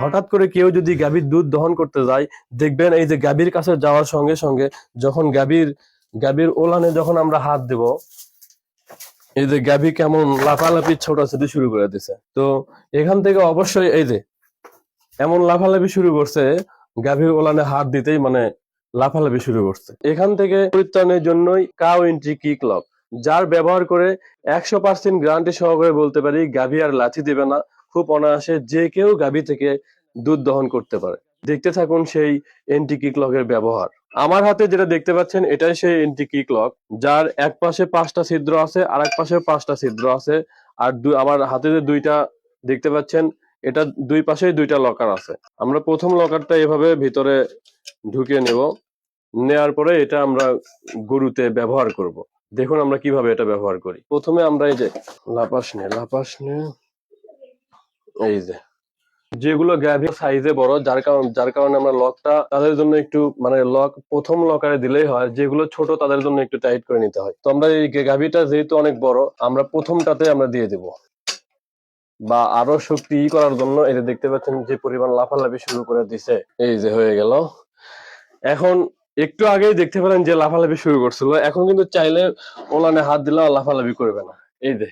হঠাৎ করে কেউ যদি গাভীর দুধ দহন করতে যায়, দেখবেন এই যে গাভীর কাছে যাওয়ার সঙ্গে সঙ্গে যখন গাভীর গাভীর ওলানে যখন আমরা হাত দেব, এই যে গাভী কেমন লাফালাফি ছোটাছুটি শুরু করে দিছে। তো এখান থেকে অবশ্যই এই যে এমন লাফালাফি শুরু করছে, গাভীর ওলানে হাত দিতেই মানে লাফালাফি শুরু করছে। এখান থেকে পরিত্রাণের জন্যই কাউ এন্ট্রি কিক লক যার ব্যবহার করে একশো পার্সেন্ট গ্যারান্টি সহকারে বলতে পারি গাভী আর লাথি দেবে না। খুব অনায়াসে যে কেউ গাভী থেকে দুধ দহন করতে পারে। দেখতে থাকুন সেই এন্টি কিক লকের ব্যবহার। আমার হাতে যেটা দেখতে পাচ্ছেন, এটাই সেই এন্টি কিক লক যার এক পাশে পাঁচটা ছিদ্র আছে আর এক পাশে পাঁচটা ছিদ্র আছে, আর আমার হাতে যে দুইটা দেখতে পাচ্ছেন, এটা দুই পাশেই দুইটা লকার আছে। আমরা প্রথম লকারটা এভাবে ভিতরে ঢুকিয়ে নেব। নেয়ার পরে এটা আমরা গরুতে ব্যবহার করব। দেখুন আমরা কীভাবে এটা ব্যবহার করি। প্রথমে আমরা এই যে, লাপাস নে লাপাস নে। এই যে। যেগুলো গ্যাভি সাইজে বড়, যার কারণে যার কারণে আমরা লকটা তাদের জন্য একটু মানে লক প্রথম লকারে দিলেই হয়, যেগুলো ছোট তাদের জন্য একটু টাইট করে নিতে হয়। তো আমরা এই গাভিটা যেহেতু অনেক বড়, আমরা প্রথমটাতে আমরা দিয়ে দেব। বা আরও শক্তি করার জন্য এটা দেখতে পাচ্ছেন যে পরিমাণ লাফালাফি শুরু করে দিছে। এই যে হয়ে গেল। এখন একটু আগেই দেখতে পেলেন যে লাফালাফি শুরু করছিল। এখন কিন্তু চাইলে ওলানে হাত দিলেও লাফালাফি করবে না। এই যে।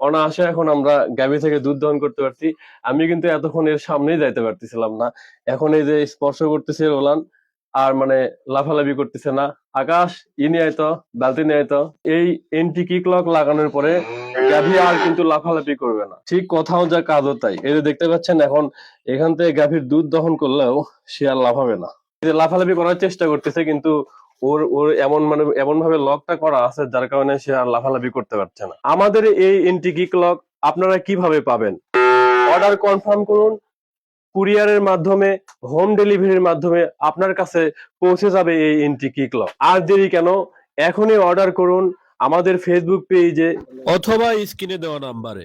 অনায়াসে এখন আমরা গাভী থেকে দুধ দহন করতে পারছি। আমি কিন্তু এতক্ষণ এর সামনেই যাইতে পারতেছিলাম না। এখন এই যে স্পর্শ করতেছে ওলান, আর মানে লাফালাফি করতেছে না। আকাশ, ই নিয়ে আইতো, বালতি নিয়ে আইতো। এই এন্টি কিক লক লাগানোর পরে গাভী আর কিন্তু লাফালাফি করবে না। ঠিক কোথাও যা কাজও তাই। এই যে দেখতে পাচ্ছেন এখন, এখান থেকে গাভীর দুধ দহন করলেও সে আর লাফাবে না। লাফালাফি করার চেষ্টা করতেছে, কিন্তু ওর ওর এমন মানে এমন ভাবে লকটা করা আছে যার কারণে সে আর লাফালাফি করতে পারছে না। আমাদের এই এন্টিকিক লক আপনারা কীভাবে পাবেন? অর্ডার কনফার্ম করুন কুরিয়ারের মাধ্যমে হোম ডেলিভারির মাধ্যমে আপনার কাছে পৌঁছে যাবে এই এন্টিকিক লক আর দেরি কেন? এখনই অর্ডার করুন আমাদের ফেসবুক পেজে অথবা স্ক্রিনে দেওয়া নাম্বারে।